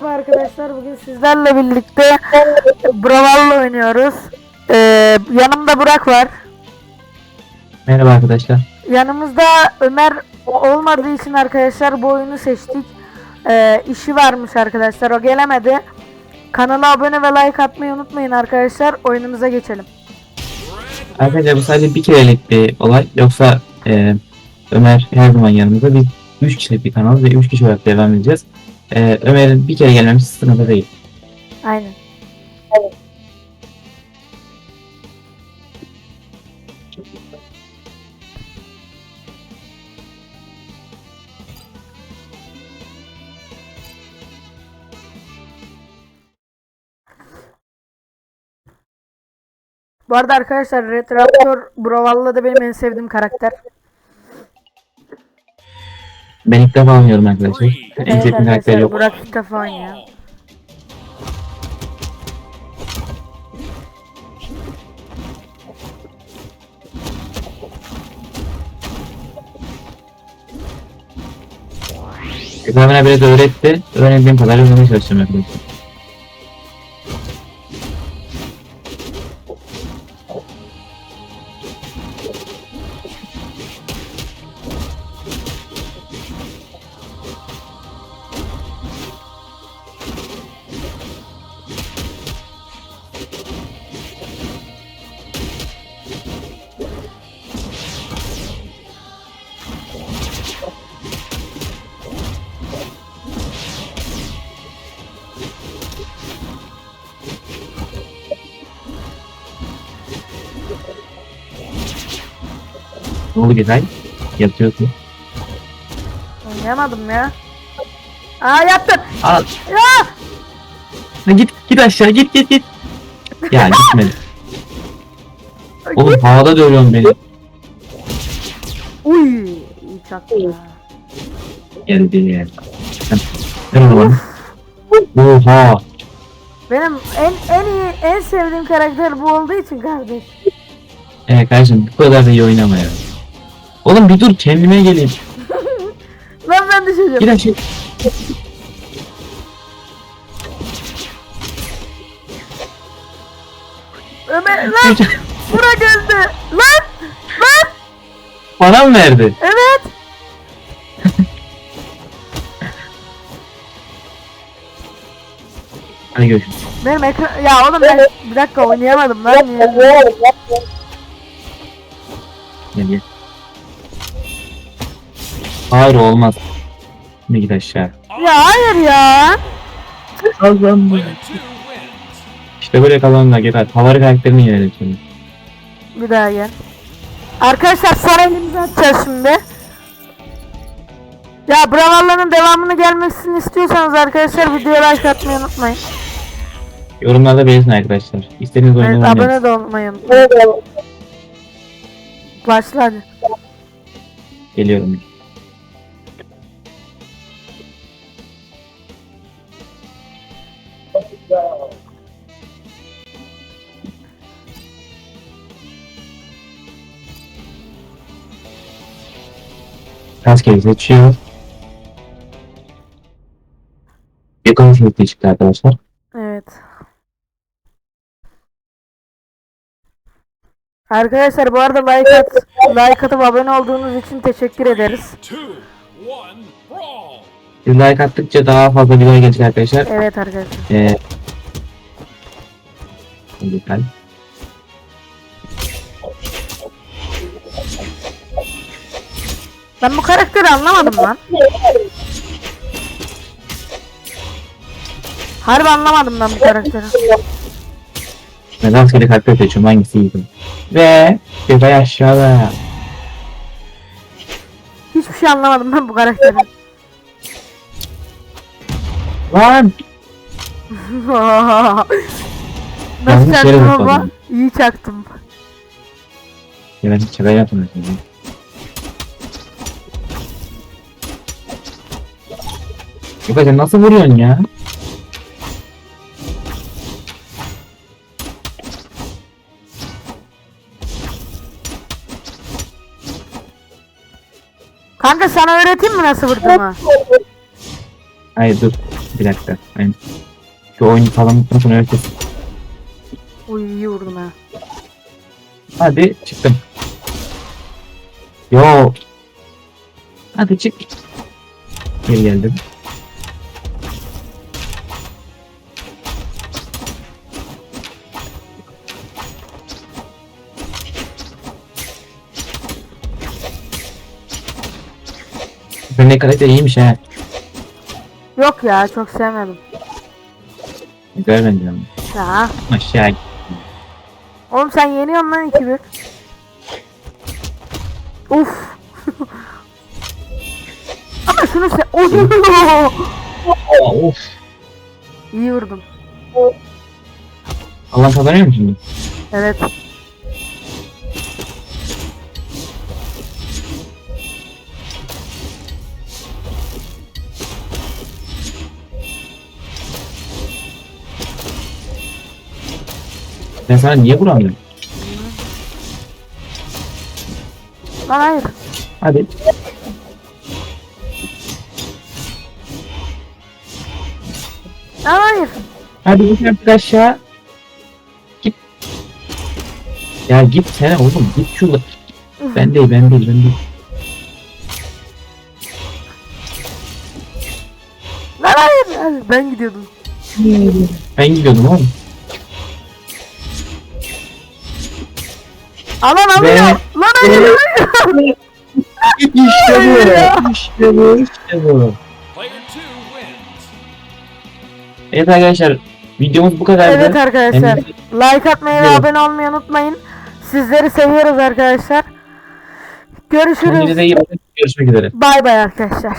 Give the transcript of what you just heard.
Merhaba arkadaşlar bugün sizlerle birlikte Braval'la oynuyoruz. Ee, yanımda Burak var. Merhaba arkadaşlar. Yanımızda Ömer olmadığı için arkadaşlar bu oyunu seçtik. Ee, işi varmış arkadaşlar o gelemedi. Kanala abone ve like atmayı unutmayın arkadaşlar. Oyunumuza geçelim. Arkadaşlar bu sadece bir kerelik bir olay. Yoksa e, Ömer her zaman yanımızda. Biz 3 kişilik bir kanal ve 3 kişi olarak devam edeceğiz. E, Ömer'in bir kere gelmemiz sınırda değil. Aynen. Bu arada arkadaşlar Red Raptor Brawl'la da benim en sevdiğim karakter. Ben ilk defa oynuyorum arkadaşlar. En sevdiğim karakter yok. Burak ilk defa oynuyor. Bana biraz öğretti. Öğrendiğim kadar öğrenmeye çalışıyorum arkadaşlar. Ne oldu Güzel? Yatıyorsun. Oynayamadım ya. Aa yaptın. Al. Ya! Ha, git git aşağı git git git. Ya gitmedi. Oğlum havada dövüyorsun beni. Uy, çaktı ya. Geldi yani. Ver onu. Oha. Benim en en iyi en sevdiğim karakter bu olduğu için kardeş. Evet kardeşim bu kadar da iyi oynama ya. Oğlum bir dur kendime geleyim. Lan ben düşeceğim. Git aşağı. Ömer lan Burak öldü. Lan lan Bana mı verdi? evet. Hadi görüşürüz. Benim ekran ya oğlum ben bir dakika oynayamadım lan. Gel gel. Hayır olmaz. Şimdi git aşağı. Ya hayır ya. Kazandım. İşte böyle kazanımlar gel hadi. Favori karakterini yenelim şimdi. Bir daha gel. Arkadaşlar son elimizi atacağız şimdi. Ya Bravalların devamını gelmesini istiyorsanız arkadaşlar videoya like atmayı unutmayın. Yorumlarda belirtin arkadaşlar. İstediğiniz Evet, oyunu oynayın. abone de olmayı unutmayın. Başla hadi. Geliyorum. Rastgele seçiyor. Şekilde çıktı arkadaşlar. Evet. Arkadaşlar bu arada like at, like atıp abone olduğunuz için teşekkür ederiz. Siz like attıkça daha fazla video gelecek arkadaşlar. Evet arkadaşlar. Ee, lütfen. Ben bu karakteri anlamadım lan. Harbi anlamadım ben bu karakteri. Ben rastgele karakter seçiyorum hangisiydi. Ve Gökay aşağıda. Hiçbir şey anlamadım ben bu karakteri. Lan! Nasıl Yanlış yere çaktım baba? zıpladım. İyi çaktım. Ya ben şaka şimdi. Gökay sen nasıl vuruyorsun ya? Kanka sana öğreteyim mi nasıl vurduğumu? Hayır dur. Bir dakika. Ben şu oyunu falan unutmasın öyle Uy iyi vurdum ha. Hadi çıktım. Yo. Hadi çık. Geri geldim. Böyle karakter iyiymiş ha. Yok ya çok sevmedim. Ama. Ya. Aşağı Oğlum sen yeniyorsun lan 2-1. Uf. Ama şunu se... Of. İyi vurdum. Allah kazanıyor mu şimdi? Evet. Ben sana niye vuramıyorum? Lan hayır. Hadi. Lan hayır. Hadi git artık aşağı. Git. Ya git sen oğlum git şurada. Ben değil ben değil ben değil. Lan hayır. hayır. Ben gidiyordum. Ben gidiyordum oğlum. Alan alıyor. Ve- Lan hayır. işte bu. İşte bu. İşte bu. Evet arkadaşlar videomuz bu kadardı. Evet arkadaşlar. Like atmayı ve abone olmayı unutmayın. Sizleri seviyoruz arkadaşlar. Kendinize Görüşürüz. iyi bakın. Görüşmek üzere. Bay bay arkadaşlar.